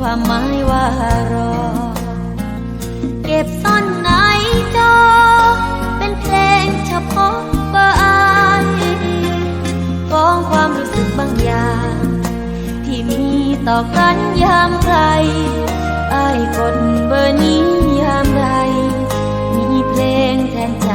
ความหมายว่ารอ เก็บซ่อนหนจอ เป็นเพลงเฉพาะบ้านฟ้องความรู้สึกบางอย่าง ที่มีต่อกันยามใครไอ้กดเบอร์นี้ยามใดมีเพลงแทนใจ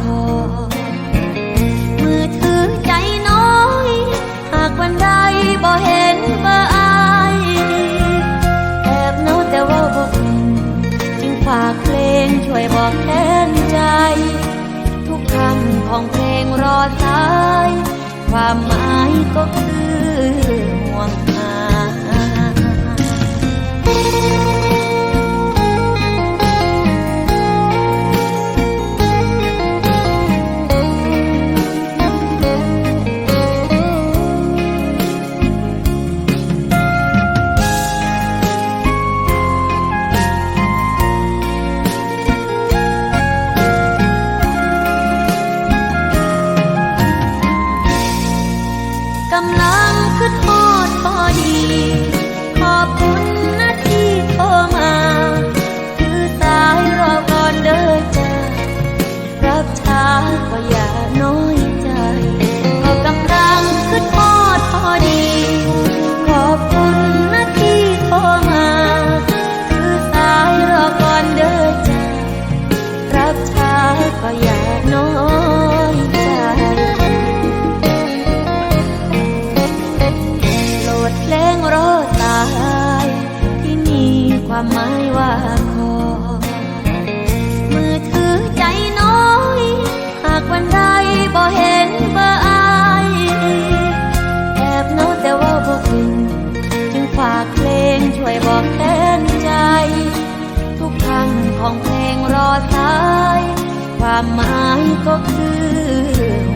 คอ มือถือใจน้อย หากวันใดบ่เห็นบออายแอบเนาแต่ว่าบ่เป็จึงฝากเพลงช่วยบอกแทนใจ ทุกคำของเพลงรอสาความหมายก็คือ you. รอสาย ความหมายก็คือ